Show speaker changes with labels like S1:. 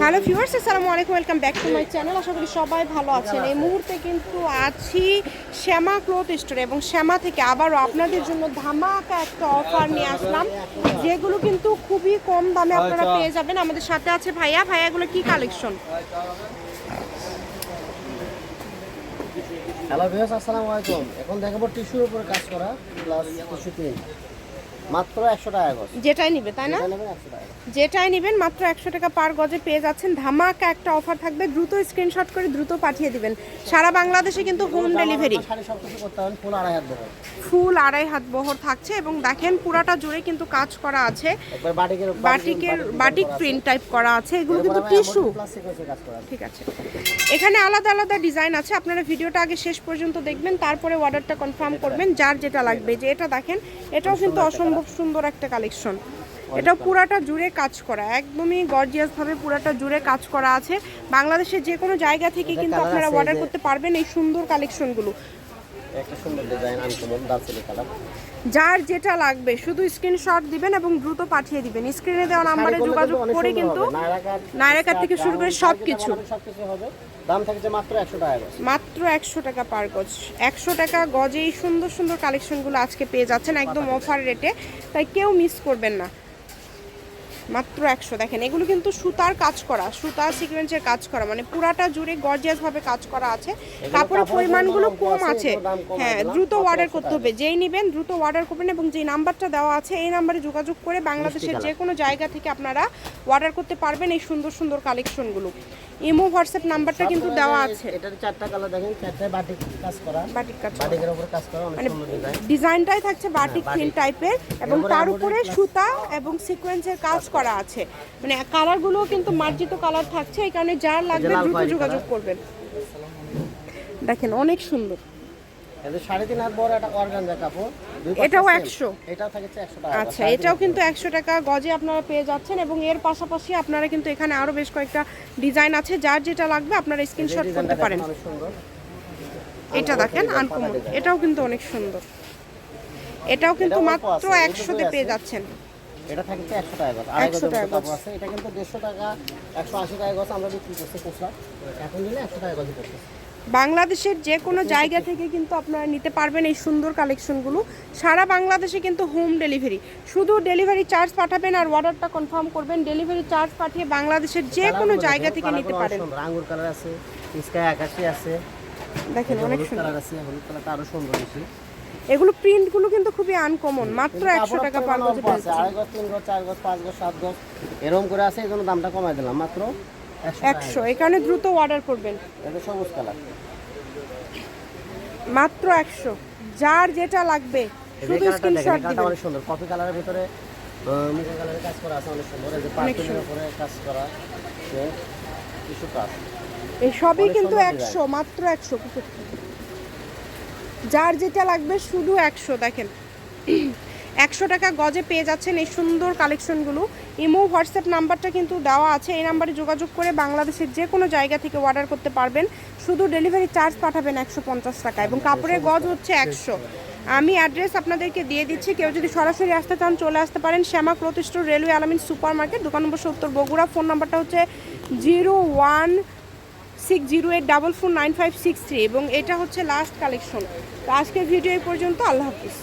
S1: Hello viewers আসসালামু আলাইকুম welcome back to my channel. আশা করি সবাই ভালো আছেন। এই মুহূর্তে কিন্তু আছি শ্যামা ক্লথ স্টোরে এবং শ্যামা থেকে আবারও আপনাদের জন্য ধামাকা একটা অফার নিয়ে আসলাম যেগুলো কিন্তু খুবই কম দামে আপনারা পেয়ে যাবেন। আমাদের সাথে আছে ভাইয়া। ভাইয়াগুলো কি কালেকশন
S2: হ্যালো ভিউয়ার্স আসসালামু আলাইকুম। এখন দেখাবো টিস্যুর উপরে কাজ করা প্লাস টিস্যু প্রিন্ট মাত্র একশো টাকা গজ।
S1: যেটাই নিবে তাই না? যেটাই নেবেন মাত্র একশো টাকা পার গজে পেয়ে যাচ্ছেন। ধামাকা একটা অফার থাকবে দ্রুত স্ক্রিনশট করে দ্রুত পাঠিয়ে দিবেন। সারা বাংলাদেশে কিন্তু হোম ডেলিভারি
S2: ফুল আড়াই হাত দেবো
S1: ফুল আড়াই হাত বহর থাকছে এবং দেখেন পুরাটা জুড়ে কিন্তু কাজ করা আছে।
S2: বাটিকের
S1: বাটিক প্রিন্ট টাইপ করা আছে। এগুলো কিন্তু টিস্যু। ঠিক আছে। এখানে আলাদা আলাদা ডিজাইন আছে। আপনারা ভিডিওটা আগে শেষ পর্যন্ত দেখবেন তারপরে অর্ডারটা কনফার্ম করবেন যার যেটা লাগবে। যে এটা দেখেন এটাও কিন্তু অসম্ভব। সুন্দর একটা কালেকশন। এটা পুরাটা জুড়ে কাজ করা একদমই গর্জিয়াস ভাবে পুরাটা জুড়ে কাজ করা আছে। বাংলাদেশের যে কোনো জায়গা থেকে কিন্তু আপনারা অর্ডার করতে পারবেন এই সুন্দর কালেকশনগুলো।
S2: একটা সুন্দর ডিজাইন আনকমন দার্সেলি কালার
S1: যার যেটা লাগবে শুধু স্ক্রিনশট দিবেন এবং দ্রুত পাঠিয়ে দিবেন। স্ক্রিনে দেওয়া নাম্বারে যোগাযোগ করে কিন্তু নায়রাকার থেকে শুরু করে
S2: হবে। দাম থাকছে মাত্র একশো টাকা
S1: মাত্র একশো টাকা পার গজ। একশো টাকা গজে এই সুন্দর সুন্দর কালেকশনগুলো আজকে পেয়ে যাচ্ছেন একদম অফার রেটে তাই কেউ মিস করবেন না। মাত্র একশো। দেখেন এগুলো কিন্তু সুতার কাজ করা সুতা সিকোয়েন্সের কাজ করা মানে পুরাটা জুড়ে গর্জিয়াস ভাবে কাজ করা আছে। কাপড়ের পরিমাণগুলো কম
S2: আছে,
S1: হ্যাঁ দ্রুত অর্ডার করতে হবে। যেই নেবেন দ্রুত অর্ডার করবেন এবং যে নাম্বারটা দেওয়া আছে এই নাম্বারে যোগাযোগ করে বাংলাদেশের। যে কোনো জায়গা থেকে আপনারা অর্ডার করতে পারবেন এই সুন্দর সুন্দর কালেকশনগুলো ইমো হোয়াটসঅ্যাপ নাম্বারটা কিন্তু দেওয়া আছে।
S2: এটার চারটা কালার দেখেন চারটায় বাটিক কাজ করা
S1: বাটিক কাজ
S2: বাটিকের উপর কাজ করা অনেক
S1: মানে
S2: সুন্দর ডিজাইন
S1: ডিজাইনটাই থাকছে বাটিক প্রিন্ট টাইপের এবং তার উপরে সুতা এবং সিকোয়েন্সের কাজ করা। আছে। মানে কালারগুলোও কিন্তু মার্জিত কালার থাকছে এই কারণে যার লাগবে দ্রুত যোগাযোগ করবেন। দেখেন অনেক সুন্দর। এটাও
S2: same।
S1: 100
S2: এটাও থাকছে একশো
S1: আচ্ছা এটাও কিন্তু একশো টাকা গজে আপনারা পেয়ে যাচ্ছেন এবং এর পাশাপাশি আপনারা কিন্তু এখানে আরও বেশ কয়েকটা ডিজাইন আছে যার যেটা লাগবে আপনারা স্ক্রিনশট করতে পারেন।
S2: সুন্দর।
S1: এটা দেখেন আনকমন। এটাও কিন্তু অনেক সুন্দর। এটাও কিন্তু মাত্র একশোতে পেয়ে যাচ্ছেন।
S2: এটা থাকছে একশো টাকা গজ। আড়াই
S1: 100
S2: গজের
S1: টাকা
S2: আছে। এটা কিন্তু দেড়শো টাকা একশো আশি টাকা আমরা বিক্রি করছি খুচরা। এখন নিলে একশো টাকা করতেছি
S1: বাংলাদেশের যে কোনো জায়গা থেকে কিন্তু আপনারা নিতে পারবেন এই সুন্দর কালেকশনগুলো। সারা বাংলাদেশে কিন্তু হোম ডেলিভারি শুধু ডেলিভারি চার্জ পাঠাবেন আর অর্ডারটা কনফার্ম করবেন। ডেলিভারি চার্জ পাঠিয়ে বাংলাদেশের যে কোনো জায়গা থেকে নিতে পারেন।
S2: আঙ্গুর কালার আছে স্কাই আকাশি আছে।
S1: দেখেন অনেক সুন্দর।
S2: কালার আছে হলুদ কালারটা আরও সুন্দর বেশি।
S1: এগুলো প্রিন্টগুলো কিন্তু খুবই আনকমন মাত্র একশো টাকা পার গজে পেয়েছি
S2: আড়াই গজ তিন গজ চার গজ পাঁচ গজ সাত গজ এরকম করে আছে এই জন্য দামটা কমাই দিলাম মাত্র একশো
S1: এখানে দ্রুত অর্ডার করবেন।
S2: এটা সবুজ কালার।
S1: মাত্র একশো যার যেটা লাগবে শুধু স্ক্রিনশট দিবেন।
S2: অনেক সুন্দর। কফি কালারের ভিতরে মুখে কালারের কাজ করা আছে অনেক সুন্দর। এই যে উপরে কাজ করা কিছু কাজ।
S1: এই সবই কিন্তু একশো মাত্র একশো যার যেটা লাগবে শুধু একশো দেখেন। একশো টাকা গজে পেয়ে যাচ্ছেন এই সুন্দর কালেকশনগুলো। ইমো হোয়াটসঅ্যাপ নাম্বারটা কিন্তু দেওয়া আছে। এই নাম্বারে যোগাযোগ করে বাংলাদেশের যে কোনো জায়গা থেকে অর্ডার করতে পারবেন। শুধু ডেলিভারি চার্জ পাঠাবেন একশো পঞ্চাশ টাকা এবং কাপড়ের গজ হচ্ছে একশো। আমি অ্যাড্রেস আপনাদেরকে দিয়ে দিচ্ছি। কেউ যদি সরাসরি আসতে চান চলে আসতে পারেন। Shyama cloth store railway Alamin super market দোকান নম্বর সত্তর বগুড়া। ফোন নাম্বারটা হচ্ছে zero one six zero eight double four nine five six three এবং এটা হচ্ছে লাস্ট কালেকশন তো আজকের ভিডিও এই পর্যন্ত, আল্লাহ হাফিজ।